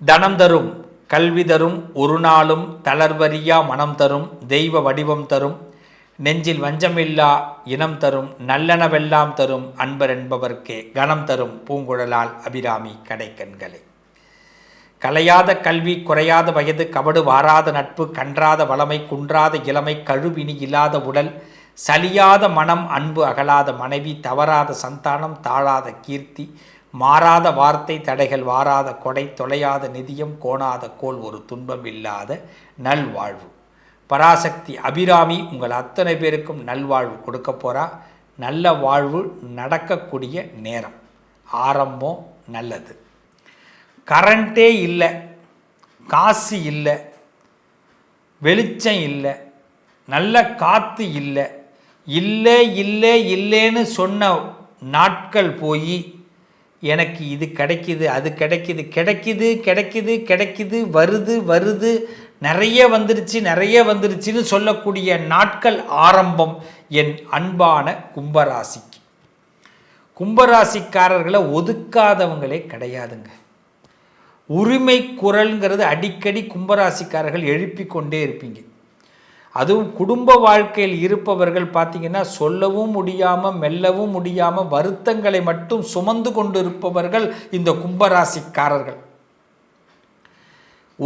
தனம் தரும் கல்வி தரும் ஒரு நாளும் தளர்வறியா மனம் தரும் தெய்வ வடிவம் தரும் நெஞ்சில் வஞ்சமில்லா இனம் தரும் நல்லனவெல்லாம் தரும் அன்பர் என்பவர்க்கே கணம் தரும் பூங்குழலால் அபிராமி கடைக்கண்களை. கலையாத கல்வி குறையாத வயது கபடு வாராத நட்பு கன்றாத வளமை குன்றாத இளமை கழுவினி இல்லாத உடல் சலியாத மனம் அன்பு அகலாத மனைவி தவறாத சந்தானம் தாழாத கீர்த்தி மாறாத வார்த்தை தடைகள் வாராத கொடை தொலையாத நிதியம் கோணாத கோல் ஒரு துன்பம் இல்லாத நல்வாழ்வு. பராசக்தி அபிராமி உங்கள் அத்தனை பேருக்கும் நல்வாழ்வு கொடுக்க போகிறா நல்ல வாழ்வு நடக்கக்கூடிய நேரம். ஆரம்பம் நல்லது. கரண்ட்டே இல்லை. காசு இல்லை. வெளிச்சம் இல்லை. நல்ல காற்று இல்லை. இல்லை இல்லை இல்லைன்னு சொன்ன நாட்கள் போய் எனக்கு இது கிடைக்கிது அது கிடைக்கிது கிடைக்கிது கிடைக்கிது கிடைக்கிது வருது வருது. நிறைய வந்துருச்சு நிறைய வந்துருச்சுன்னு சொல்லக்கூடிய நாட்கள் ஆரம்பம் என் அன்பான கும்பராசிக்கு. கும்பராசிக்காரர்களை ஒதுக்காதவங்களே கிடையாதுங்க. உரிமை குரல்ங்கிறது அடிக்கடி கும்பராசிக்காரர்கள் எழுப்பி கொண்டே இருப்பீங்க. அதுவும் குடும்ப வாழ்க்கையில் இருப்பவர்கள் பார்த்தீங்கன்னா சொல்லவும் முடியாமல் மெல்லவும் முடியாமல் வருத்தங்களை மட்டும் சுமந்து கொண்டு இருப்பவர்கள் இந்த கும்பராசிக்காரர்கள்.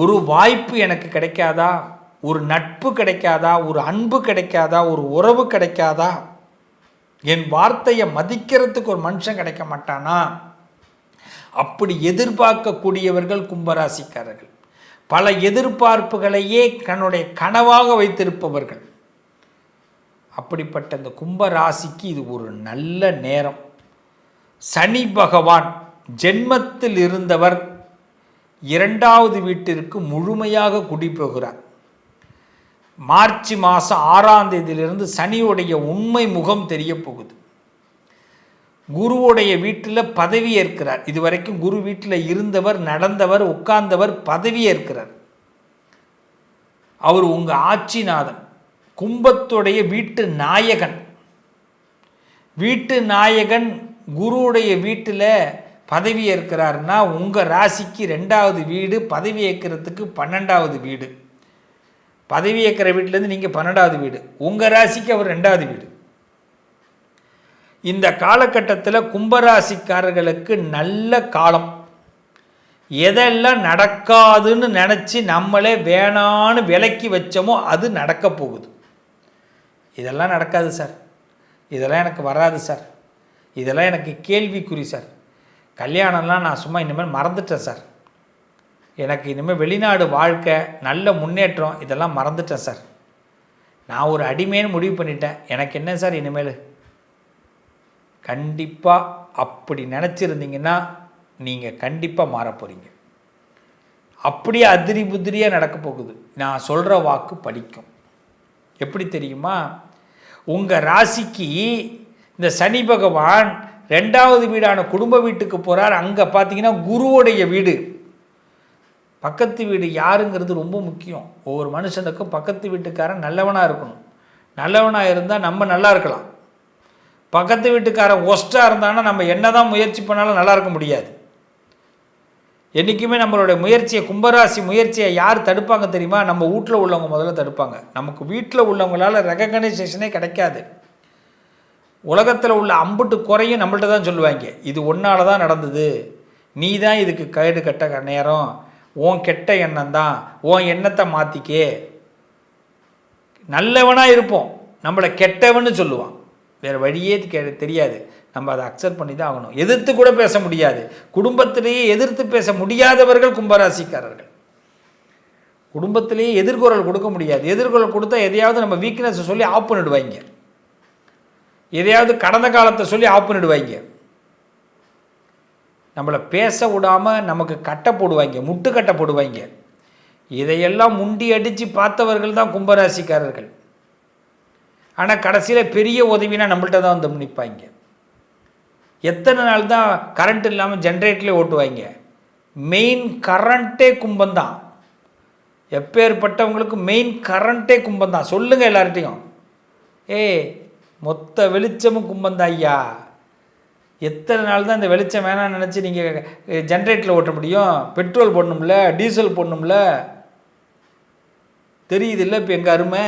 ஒரு வாய்ப்பு எனக்கு கிடைக்காதா? ஒரு நட்பு கிடைக்காதா? ஒரு அன்பு கிடைக்காதா? ஒரு உறவு கிடைக்காதா? என் வார்த்தையை மதிக்கிறதுக்கு ஒரு மனுஷன் கிடைக்க மாட்டானா? அப்படி எதிர்பார்க்கக்கூடியவர்கள் கும்பராசிக்காரர்கள். பல எதிர்பார்ப்புகளையே தன்னுடைய கனவாக வைத்திருப்பவர்கள். அப்படிப்பட்ட இந்த கும்பராசிக்கு இது ஒரு நல்ல நேரம். சனி பகவான் ஜென்மத்தில் இருந்தவர் இரண்டாவது வீட்டிற்கு முழுமையாக குடிபோகிறார். மார்ச் மாதம் ஆறாம் தேதியிலிருந்து சனியுடைய உண்மை முகம் தெரிய போகுது குருவுடைய வீட்டில் பதவி ஏற்கிறார். இதுவரைக்கும் குரு வீட்டில் இருந்தவர் நடந்தவர் உட்கார்ந்தவர் பதவி ஏற்கிறார். அவர் உங்கள் ஆட்சிநாதன் கும்பத்துடைய வீட்டு நாயகன். வீட்டு நாயகன் குருவுடைய வீட்டில் பதவி ஏற்கிறாருன்னா உங்கள் ராசிக்கு ரெண்டாவது வீடு பதவி ஏற்கிறதுக்கு பன்னெண்டாவது வீடு. பதவி ஏற்கிற வீட்டிலேருந்து நீங்கள் பன்னெண்டாவது வீடு. உங்கள் ராசிக்கு அவர் ரெண்டாவது வீடு. இந்த காலகட்டத்தில் கும்பராசிக்காரர்களுக்கு நல்ல காலம். எதெல்லாம் நடக்காதுன்னு நினச்சி நம்மளே வேணான்னு விலக்கி வச்சோமோ அது நடக்க போகுது. இதெல்லாம் நடக்காது சார். இதெல்லாம் எனக்கு வராது சார். இதெல்லாம் எனக்கு கேள்விக்குறி சார். கல்யாணம்லாம் நான் சும்மா இனிமேல் மறந்துட்டேன் சார். எனக்கு இனிமேல் வெளிநாடு வாழ்க்கை நல்ல முன்னேற்றம் இதெல்லாம் மறந்துட்டேன் சார். நான் ஒரு அடிமைன்னு முடிவு பண்ணிட்டேன். எனக்கு என்ன சார் இனிமேல்? கண்டிப்பாக அப்படி நினச்சிருந்தீங்கன்னா நீங்கள் கண்டிப்பாக மாற போகிறீங்க அப்படியே அதிரி புதிரியாக நடக்க போகுது. நான் சொல்கிற வாக்கு படிக்கும் எப்படி தெரியுமா? உங்கள் ராசிக்கு இந்த சனி பகவான் ரெண்டாவது வீடான குடும்ப வீட்டுக்கு போகிறார் அங்கே பார்த்தீங்கன்னா குருவுடைய வீடு. பக்கத்து வீடு யாருங்கிறது ரொம்ப முக்கியம். ஒவ்வொரு மனுஷனுக்கும் பக்கத்து வீட்டுக்காரன் நல்லவனாக இருக்கணும். நல்லவனாக இருந்தால் நம்ம நல்லா இருக்கலாம். பக்கத்து வீட்டுக்காரன் ஒஸ்ட்டாக இருந்தான்னா நம்ம என்ன தான் முயற்சி பண்ணாலும் நல்லா இருக்க முடியாது. என்றைக்குமே நம்மளுடைய முயற்சியை கும்பராசி முயற்சியை யார் தடுப்பாங்க தெரியுமா? நம்ம வீட்டில் உள்ளவங்க முதல்ல தடுப்பாங்க. நமக்கு வீட்டில் உள்ளவங்களால் ரெகக்னைசேஷனே கிடைக்காது. உலகத்தில் உள்ள அம்புட்டு குறையும் நம்மள்ட்ட தான் சொல்லுவாங்க. இது ஒன்றால் தான் நடந்தது. நீ தான் இதுக்கு கைடு கட்ட நேரம். உன் கெட்ட எண்ணம் தான். உன் எண்ணத்தை மாற்றிக்கே நல்லவனாக இருப்போம். நம்மளை கெட்டவன்னு சொல்லுவான். வேறு வழியே தெரியாது. நம்ம அதை அக்செப்ட் பண்ணி தான் ஆகணும். எதிர்த்து கூட பேச முடியாது. குடும்பத்திலேயே எதிர்த்து பேச முடியாதவர்கள் கும்பராசிக்காரர்கள். குடும்பத்திலேயே எதிர்குரல் கொடுக்க முடியாது. எதிர்குரல் கொடுத்தா எதையாவது நம்ம வீக்னஸை சொல்லி ஆஃப் பண்ணிடுவாங்க. எதையாவது கடந்த காலத்தை சொல்லி ஆஃப் பண்ணிடுவாங்க. நம்மளை பேச விடாமல் நமக்கு கட்டை போடுவாங்க. முட்டு கட்டை போடுவாங்க. இதையெல்லாம் முண்டி அடித்து பார்த்தவர்கள் தான் கும்பராசிக்காரர்கள். ஆனால் கடைசியில் பெரிய உதவினா நம்மள்ட்ட தான் வந்து நிற்பாங்க எத்தனை நாள் தான் கரண்ட் இல்லாமல் ஜென்ரேட்டர்லேயே ஓட்டுவாங்க மெயின் கரண்ட்டே கும்பந்தான் எப்பேற்பட்டவங்களுக்கு மெயின் கரண்ட்டே கும்பந்தான் சொல்லுங்கள் எல்லார்ட்டையும். ஏய் மொத்த வெளிச்சமும் கும்பந்தான் ஐயா. எத்தனை நாள் தான் இந்த வெளிச்சம் வேணாம்னு நினச்சி நீங்கள் ஜென்ரேட்டரில் ஓட்ட முடியும்? பெட்ரோல் போடணும்ல டீசல் போடணும்ல? தெரியுது இல்லை இப்போ எங்கள் அருமை?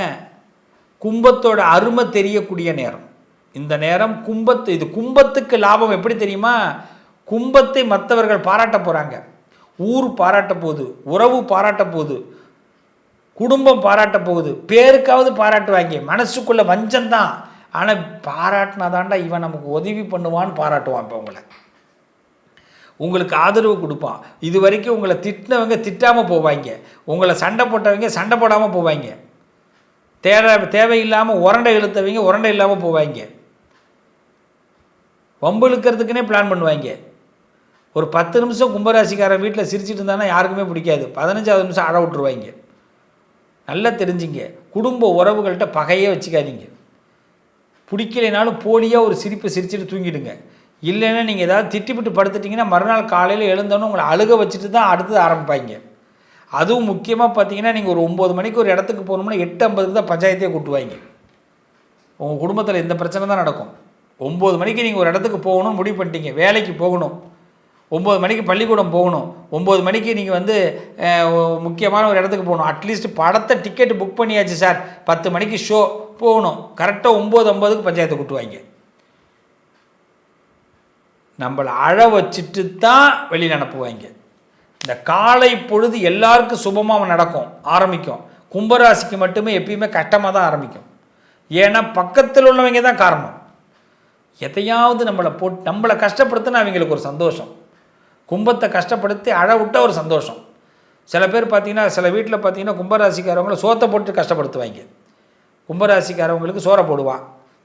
கும்பத்தோட அருமை தெரியக்கூடிய நேரம். இந்த நேரம் கும்பத்து இது கும்பத்துக்கு லாபம் எப்படி தெரியுமா? கும்பத்தை மற்றவர்கள் பாராட்ட போகிறாங்க ஊர் பாராட்ட போகுது உறவு பாராட்ட போகுது குடும்பம் பாராட்ட போகுது பேருக்காவது பாராட்டுவாங்க. மனசுக்குள்ள வஞ்சம்தான் ஆனால் பாராட்டினாதாண்டா இவன் நமக்கு உதவி பண்ணுவான்னு பாராட்டுவான் இப்போ உங்களை. உங்களுக்கு ஆதரவு கொடுப்பான். இது வரைக்கும் உங்களை திட்டினவங்க திட்டாமல் போவாங்க. உங்களை சண்டை போட்டவங்க சண்டை போடாமல் போவாங்க. தேவை தேவையில்லாமல் உரண்டை இழுத்தவங்க உரண்டை இல்லாமல் போவாங்க. வம்பு இழுக்கிறதுக்குனே பிளான் பண்ணுவாங்க. ஒரு பத்து நிமிஷம் கும்பராசிக்காரன் வீட்டில் சிரிச்சிட்டு இருந்தானா யாருக்குமே பிடிக்காது. பதினஞ்சாவது நிமிஷம் அழ விட்டுருவாங்க. நல்லா தெரிஞ்சுங்க. குடும்ப உறவுகள்கிட்ட பகையே வச்சுக்காதீங்க. பிடிக்கலைனாலும் போலியாக ஒரு சிரிப்பை சிரிச்சிட்டு தூங்கிடுங்க. இல்லைன்னா நீங்கள் ஏதாவது திட்டிப்பிட்டு படுத்துட்டிங்கன்னா மறுநாள் காலையில் எழுந்தோன்னு உங்களை அழுக வச்சுட்டு தான் அடுத்தது ஆரம்பிப்பாங்க. அதுவும் முக்கியமாக பார்த்தீங்கன்னா நீங்கள் ஒரு ஒம்பது மணிக்கு ஒரு இடத்துக்கு போகணும்னா எட்டு ஐம்பதுக்கு தான் பஞ்சாயத்தே கூட்டுவாங்க. உங்கள் குடும்பத்தில் இந்த பிரச்சனை தான் நடக்கும். ஒம்பது மணிக்கு நீங்கள் ஒரு இடத்துக்கு போகணும்னு முடிவு பண்ணிட்டீங்க. வேலைக்கு போகணும். ஒம்பது மணிக்கு பள்ளிக்கூடம் போகணும். ஒம்பது மணிக்கு நீங்கள் வந்து முக்கியமான ஒரு இடத்துக்கு போகணும். அட்லீஸ்ட் படத்தை டிக்கெட் புக் பண்ணியாச்சு சார் பத்து மணிக்கு ஷோ போகணும். கரெக்டாக ஒம்பது ஐம்பதுக்கு பஞ்சாயத்தை கூட்டுவாங்க. நம்மளை அழ வச்சுட்டு தான் வெளியில் அனுப்புவாங்க. இந்த காலை பொழுது எல்லாருக்கும் சுபமாக நடக்கும் ஆரம்பிக்கும். கும்பராசிக்கு மட்டுமே எப்பயுமே கஷ்டமாக தான் ஆரம்பிக்கும். ஏன்னா பக்கத்தில் உள்ளவங்க தான் காரணம். எதையாவது நம்மளை போட்டு நம்மளை கஷ்டப்படுத்தினா அவங்களுக்கு ஒரு சந்தோஷம். கும்பத்தை கஷ்டப்படுத்தி அழ ஒரு சந்தோஷம். சில பேர் பார்த்தீங்கன்னா சில வீட்டில் பார்த்தீங்கன்னா கும்பராசிக்காரவங்கள சோத்தை போட்டு கஷ்டப்படுத்துவாங்க. கும்பராசிக்காரவங்களுக்கு சோறை போடுவான்.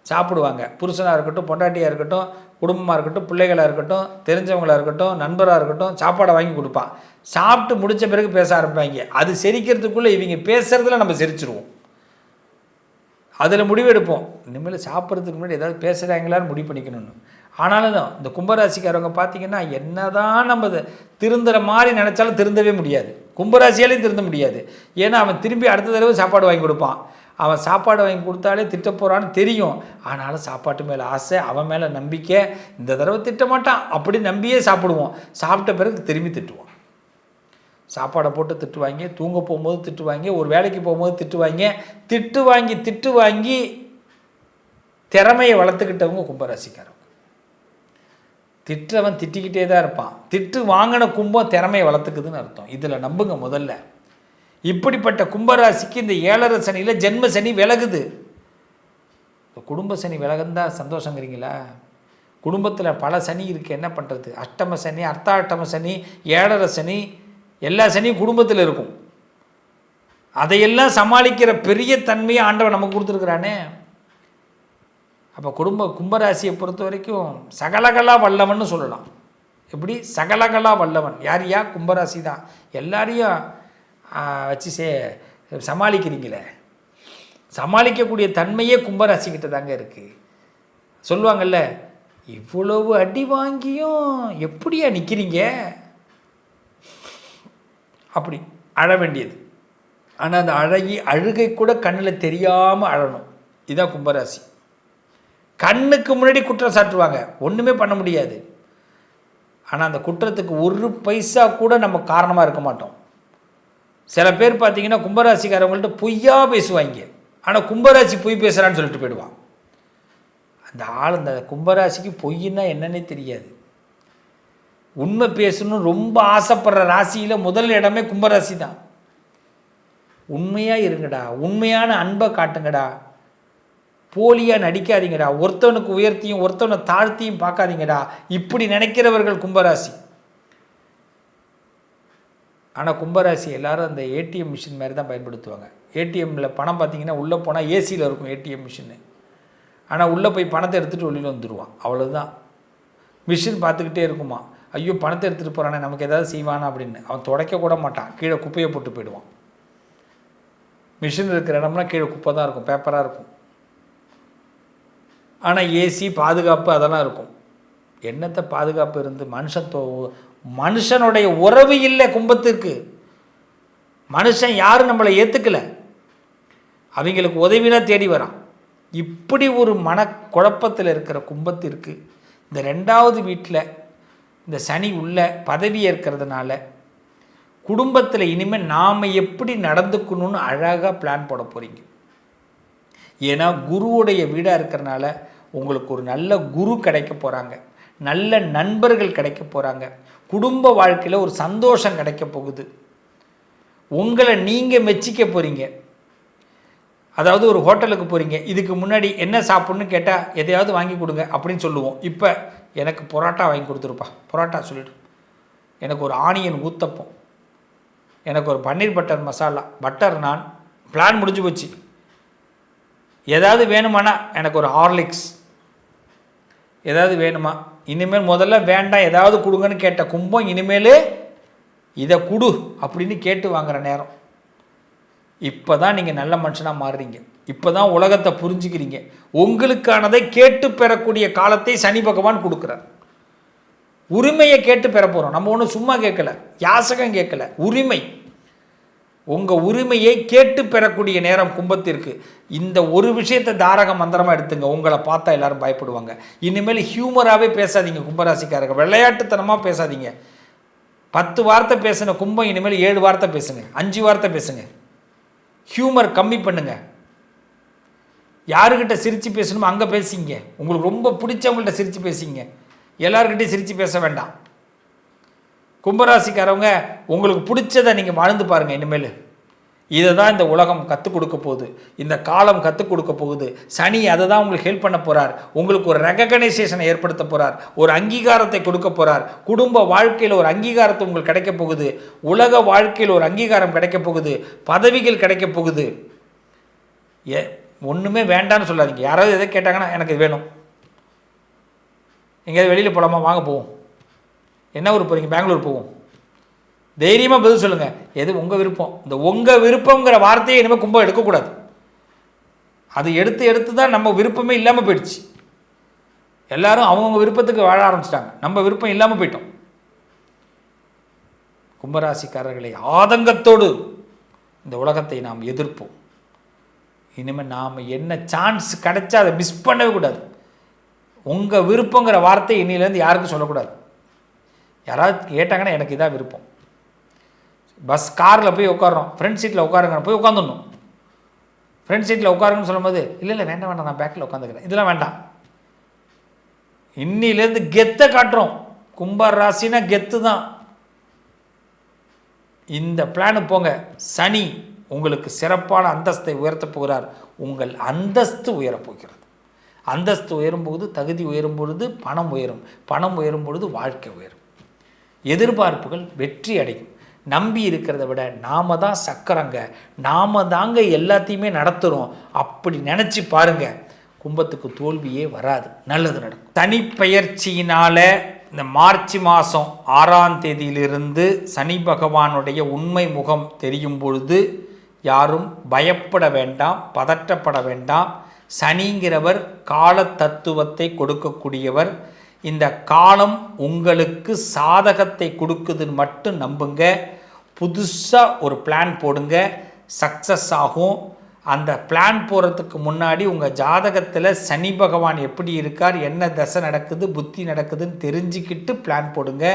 சாப்பிடுவாங்க. புருஷனாக இருக்கட்டும் பொண்டாட்டியாக இருக்கட்டும் குடும்பமாக இருக்கட்டும் பிள்ளைகளாக இருக்கட்டும் தெரிஞ்சவங்களாக இருக்கட்டும் நண்பராக இருக்கட்டும் சாப்பாடை வாங்கி கொடுப்பான். சாப்பிட்டு முடித்த பிறகு பேச ஆரம்பிப்பாங்க. அது சிரிக்கிறதுக்குள்ளே இவங்க பேசுகிறதுல நம்ம சிரிச்சிருவோம். அதில் முடிவெடுப்போம். இனிமேல் சாப்பிட்றதுக்கு முன்னாடி ஏதாவது பேசுகிறாங்களான்னு முடிவு பண்ணிக்கணும்னு. ஆனாலும் தான் இந்த கும்பராசிக்காரவங்க பார்த்தீங்கன்னா என்னதான் நம்ம இதை திருந்துற மாதிரி நினச்சாலும் திருந்தவே முடியாது. கும்பராசியாலையும் திருந்த முடியாது. ஏன்னா அவன் திரும்பி அடுத்த தடவை சாப்பாடு வாங்கி கொடுப்பான். அவன் சாப்பாடு வாங்கி கொடுத்தாலே திட்ட போகிறான்னு தெரியும். ஆனாலும் சாப்பாட்டு மேலே ஆசை அவன் மேலே நம்பிக்கை. இந்த தடவை திட்ட மாட்டான் அப்படி நம்பியே சாப்பிடுவோம் சாப்பிட்ட பிறகு திரும்பி திட்டுவான். சாப்பாடை போட்டு திட்டு வாங்கி தூங்க போகும்போது திட்டுவாங்க ஒரு வேலைக்கு போகும்போது திட்டுவாங்க திட்டு வாங்கி திட்டு வாங்கி திறமையை வளர்த்துக்கிட்டவங்க கும்பராசிக்காரன் திட்டு அவன் திட்டிக்கிட்டே தான் இருப்பான். திட்டு வாங்கின கும்பம் திறமையை வளர்த்துக்குதுன்னு அர்த்தம். இதில் நம்புங்க முதல்ல. இப்படிப்பட்ட கும்பராசிக்கு இந்த ஏழரை சனியில் ஜென்ம சனி விலகுது. குடும்ப சனி விலகுந்தா சந்தோஷங்கிறீங்களா? குடும்பத்தில் பல சனி இருக்குது என்ன பண்ணுறது அஷ்டம சனி அர்த்தாஷ்டம சனி ஏழரை சனி எல்லா சனியும் குடும்பத்தில் இருக்கும். அதையெல்லாம் சமாளிக்கிற பெரிய தன்மையை ஆண்டவன் நமக்கு கொடுத்துருக்குறானே. அப்போ குடும்ப கும்பராசியை பொறுத்த வரைக்கும் சகலகலா வல்லவன்னு சொல்லலாம். எப்படி? சகலகலா வல்லவன். யார் யா கும்பராசி தான். எல்லாரையும் வச்சு சே சமாளிக்கிறீங்களே? சமாளிக்கக்கூடிய தன்மையே கும்பராசிக்கிட்ட தாங்க இருக்குது சொல்லுவாங்கல்ல இவ்வளவு அடி வாங்கியும் எப்படியா நிற்கிறீங்க அப்படி அழ வேண்டியது. ஆனால் அந்த அழகி அழுகை கூட கண்ணில் தெரியாமல் அழணும். இதுதான் கும்பராசி. கண்ணுக்கு முன்னாடி குற்றம் சாட்டுவாங்க. ஒன்றுமே பண்ண முடியாது. ஆனால் அந்த குற்றத்துக்கு ஒரு பைசா கூட நம்ம காரணமாக இருக்க மாட்டோம். சில பேர் பார்த்தீங்கன்னா கும்பராசிக்காரவங்கள்ட்ட பொய்யா பேசுவாங்க. ஆனால் கும்பராசி பொய் பேசுகிறான்னு சொல்லிட்டு போயிடுவான். அந்த ஆள் அந்த கும்பராசிக்கு பொய்ன்னா என்னன்னே தெரியாது. உண்மை பேசணும்னு ரொம்ப ஆசைப்படுற ராசியில் முதல் இடமே கும்பராசி தான். உண்மையாக இருங்கடா. உண்மையான அன்பை காட்டுங்கடா. போலியாக நடிக்காதீங்கடா. ஒருத்தவனுக்கு உயர்த்தியும் ஒருத்தவனை தாழ்த்தியும் பார்க்காதீங்கடா. இப்படி நினைக்கிறவர்கள் கும்பராசி. ஆனால் கும்பராசி எல்லாரும் அந்த ஏடிஎம் மிஷின் மாதிரி தான் பயன்படுத்துவாங்க. ஏடிஎம்மில் பணம் பார்த்தீங்கன்னா உள்ளே போனால் ஏசியில் இருக்கும் ஏடிஎம் மிஷினு ஆனால் உள்ளே போய் பணத்தை எடுத்துகிட்டு வெளியில் வந்துடுவான் அவ்வளோதான் மிஷின் பார்த்துக்கிட்டே இருக்குமா? ஐயோ பணத்தை எடுத்துகிட்டு போகிறானே நமக்கு ஏதாவது செய்வானா அப்படின்னு. அவன் துடைக்க கூட மாட்டான். கீழே குப்பையை போட்டு போயிடுவான். மிஷின் இருக்கிற இடம்னா கீழே குப்பை தான் இருக்கும் பேப்பராக இருக்கும். ஆனால் ஏசி பாதுகாப்பு அதெல்லாம் இருக்கும். என்னத்தை பாதுகாப்பு இருந்து மனுஷன் தோ மனுஷனுடைய உறவு இல்லை கும்பத்துக்கு மனுஷன் யாரும் நம்மளை ஏற்றுக்கல அவங்களுக்கு உதவினா தேடி வரான். இப்படி ஒரு மன குழப்பத்தில் இருக்கிற கும்பத்திற்கு இந்த ரெண்டாவது வீட்டில் இந்த சனி உள்ள பதவி ஏற்கிறதுனால குடும்பத்தில் இனிமேல் நாம் எப்படி நடந்துக்கணும்னு அழகாக பிளான் போட போகிறீங்க ஏன்னா குருவுடைய வீடாக இருக்கிறனால உங்களுக்கு ஒரு நல்ல குரு கிடைக்க போகிறாங்க நல்ல நண்பர்கள் கிடைக்க போகிறாங்க குடும்ப வாழ்க்கையில் ஒரு சந்தோஷம் கிடைக்க போகுது. உங்களை நீங்கள் மெச்சிக்க போகிறீங்க அதாவது ஒரு ஹோட்டலுக்கு போகிறீங்க இதுக்கு முன்னாடி என்ன சாப்பிட்ணுன்னு கேட்டால் எதையாவது வாங்கி கொடுங்க அப்படின்னு சொல்லுவோம். இப்போ எனக்கு பரோட்டா வாங்கி கொடுத்துருப்பா. பரோட்டா சொல்லிடு. எனக்கு ஒரு ஆனியன் ஊத்தப்பம். எனக்கு ஒரு paneer butter masala. Butter naan plain முடிஞ்சு போச்சு. ஏதாவது வேணுமானா எனக்கு ஒரு ஹார்லிக்ஸ். ஏதாவது வேணுமா? இனிமேல் முதல்ல வேண்டாம் ஏதாவது கொடுங்கன்னு கேட்ட கும்பம் இனிமேல் இதை கொடு அப்படின்னு கேட்டு வாங்குற நேரம். இப்போ தான் நீங்கள் நல்ல மனுஷனாக மாறுறீங்க. இப்போ தான் உலகத்தை புரிஞ்சுக்கிறீங்க. உங்களுக்கானதை கேட்டு பெறக்கூடிய காலத்தை சனி பகவான் கொடுக்குறார். உரிமையை கேட்டு பெற போகிறோம் நம்ம ஒன்றும் சும்மா கேட்கல. யாசகம் கேட்கல. உரிமை. உங்கள் உரிமையை கேட்டு பெறக்கூடிய நேரம் கும்பத்திற்கு. இந்த ஒரு விஷயத்தை தாரக மந்திரமாக எடுத்துங்க. உங்களை பார்த்தா எல்லாரும் பயப்படுவாங்க. இனிமேல் ஹியூமராகவே பேசாதீங்க கும்பராசிக்காரங்க. விளையாட்டுத்தனமாக பேசாதீங்க. பத்து வார்த்தை பேசின கும்பம் இனிமேல் ஏழு வார்த்தை பேசுங்க. அஞ்சு வார்த்தை பேசுங்க. ஹியூமர் கம்மி பண்ணுங்க. யாருக்கிட்ட சிரித்து பேசணுமோ அங்கே பேசிங்க. உங்களுக்கு ரொம்ப பிடிச்சவங்கள்ட்ட சிரித்து பேசிங்க. எல்லாருக்கிட்டையும் சிரித்து பேச வேண்டாம். கும்பராசிக்காரவங்க உங்களுக்கு பிடிச்சதை நீங்கள் வாழ்ந்து பாருங்கள் இனிமேல். இதை தான் இந்த உலகம் கற்றுக் கொடுக்க போகுது. இந்த காலம் கற்றுக் கொடுக்க போகுது. சனி அதை தான் உங்களுக்கு ஹெல்ப் பண்ண போகிறார் உங்களுக்கு ஒரு ரெகனைசேஷனை ஏற்படுத்த போகிறார் ஒரு அங்கீகாரத்தை கொடுக்க போகிறார் குடும்ப வாழ்க்கையில் ஒரு அங்கீகாரத்தை உங்களுக்கு கிடைக்க போகுது. உலக வாழ்க்கையில் ஒரு அங்கீகாரம் கிடைக்க போகுது. பதவிகள் கிடைக்க போகுது. ஏ ஒன்றுமே வேண்டான்னு சொல்லாதீங்க. யாராவது எதை கேட்டாங்கன்னா எனக்கு இது வேணும். எங்கேயாவது வெளியில் போகலாமா வாங்க போவோம். என்ன ஊர் போகிறீங்க பெங்களூர் போவோம். தைரியமாக பதில் சொல்லுங்கள் எது உங்கள் விருப்பம்? இந்த உங்கள் விருப்பங்கிற வார்த்தையை இனிமேல் கும்பம் எடுக்கக்கூடாது. அது எடுத்து எடுத்து தான் நம்ம விருப்பமே இல்லாமல் போயிடுச்சு. எல்லாரும் அவங்கவுங்க விருப்பத்துக்கு வாழ ஆரம்பிச்சிட்டாங்க. நம்ம விருப்பம் இல்லாமல் போயிட்டோம். கும்பராசிக்காரர்களை ஆதங்கத்தோடு இந்த உலகத்தை நாம் எதிர்ப்போம். இனிமேல் நாம் என்ன சான்ஸ் கிடைச்சா அதை மிஸ் பண்ணவே கூடாது. உங்கள் விருப்பங்கிற வார்த்தை இன்னிலேருந்து யாருக்கும் சொல்லக்கூடாது. யாராவது கேட்டாங்கன்னா எனக்கு இதாக விருப்பம். பஸ் காரில் போய் உட்காரோம் ஃப்ரண்ட் சீட்டில் உட்காருங்க போய் உட்காந்துடணும் ஃப்ரண்ட் சீட்டில் உட்காருங்கன்னு சொல்லும்போது இல்லை இல்லை வேண்டாம் வேண்டாம் நான் பேக்கில் உட்காந்துக்கிறேன். இதெல்லாம் வேண்டாம். இன்னிலேருந்து கெத்தை காட்டுறோம். கும்ப ராசினா கெத்து தான். இந்த பிளானு போங்க. சனி உங்களுக்கு சிறப்பான அந்தஸ்தை உயர்த்தப் போகிறார். உங்கள் அந்தஸ்து உயரப் போகிறது. அந்தஸ்து உயரும்போது தகுதி உயரும் பொழுது பணம் உயரும். பணம் உயரும் பொழுது வாழ்க்கை உயரும். எதிர்பார்ப்புகள் வெற்றி அடையும். நம்பி இருக்கிறத விட நாம தான் சக்கரங்க. நாம தாங்க எல்லாத்தையுமே நடத்துகிறோம் அப்படி நினச்சி பாருங்க. கும்பத்துக்கு தோல்வியே வராது. நல்லது நடக்கும். தனிப்பெயர்ச்சியினால் இந்த மார்ச் மாதம் ஆறாம் தேதியிலிருந்து சனி பகவானுடைய உண்மை முகம் தெரியும் பொழுது யாரும் பயப்பட வேண்டாம் பதற்றப்பட வேண்டாம். சனிங்கிறவர் கால தத்துவத்தை கொடுக்கக்கூடியவர். இந்த காலம் உங்களுக்கு சாதகத்தை கொடுக்குதுன்னு மட்டும் நம்புங்க. புதுசாக ஒரு பிளான் போடுங்க. சக்ஸஸ் ஆகும். அந்த பிளான் போகிறதுக்கு முன்னாடி உங்கள் ஜாதகத்தில் சனி பகவான் எப்படி இருக்கார் என்ன தசை நடக்குது புத்தி நடக்குதுன்னு தெரிஞ்சுக்கிட்டு பிளான் போடுங்க.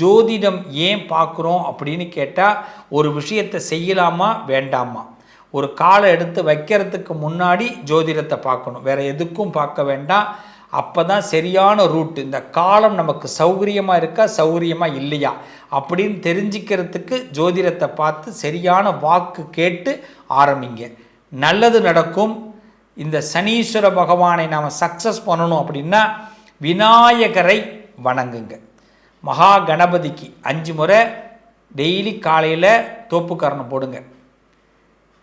ஜோதிடம் ஏன் பார்க்குறோம் அப்படின்னு கேட்டால் ஒரு விஷயத்தை செய்யலாமா வேண்டாமா? ஒரு காலை எடுத்து வைக்கிறதுக்கு முன்னாடி ஜோதிடத்தை பார்க்கணும். வேறு எதுக்கும் பார்க்க வேண்டாம். அப்போ தான் சரியான ரூட் இந்த காலம் நமக்கு சௌகரியமாக இருக்கா சௌகரியமாக இல்லையா? அப்படின்னு தெரிஞ்சுக்கிறதுக்கு ஜோதிடத்தை பார்த்து சரியான வாக்கு கேட்டு ஆரம்பிங்க. நல்லது நடக்கும். இந்த சனீஸ்வர பகவானை நாம் சக்ஸஸ் பண்ணணும் அப்படின்னா விநாயகரை வணங்குங்க. மகா கணபதிக்கு அஞ்சு முறை டெய்லி காலையில் தோப்புக்கரணம் போடுங்க.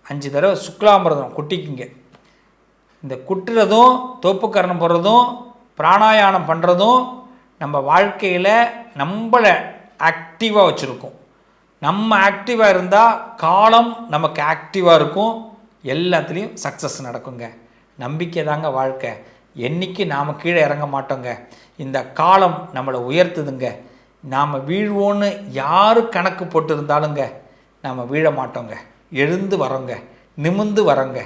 அஞ்சு தடவை சுக்லாமிரதம் குட்டிக்குங்க. இந்த குட்டுறதும் தோப்புக்கரணம் போடுறதும் பிராணாயாமம் பண்ணுறதும் நம்ம வாழ்க்கையில் நம்மளை ஆக்டிவாக வச்சுருக்கோம். நம்ம ஆக்டிவாக இருந்தால் காலம் நமக்கு ஆக்டிவாக இருக்கும். எல்லாத்துலேயும் சக்ஸஸ் நடக்குங்க. நம்பிக்கை தாங்க வாழ்க்கை. என்னைக்கு நாம் கீழே இறங்க மாட்டோங்க. இந்த காலம் நம்மளை உயர்த்துதுங்க. நாம் வீழ்வோன்னு யார் கணக்கு போட்டிருந்தாலுங்க நாம் வீழ மாட்டோங்க. எழுந்து வரோங்க. நிமிந்து வரோங்க.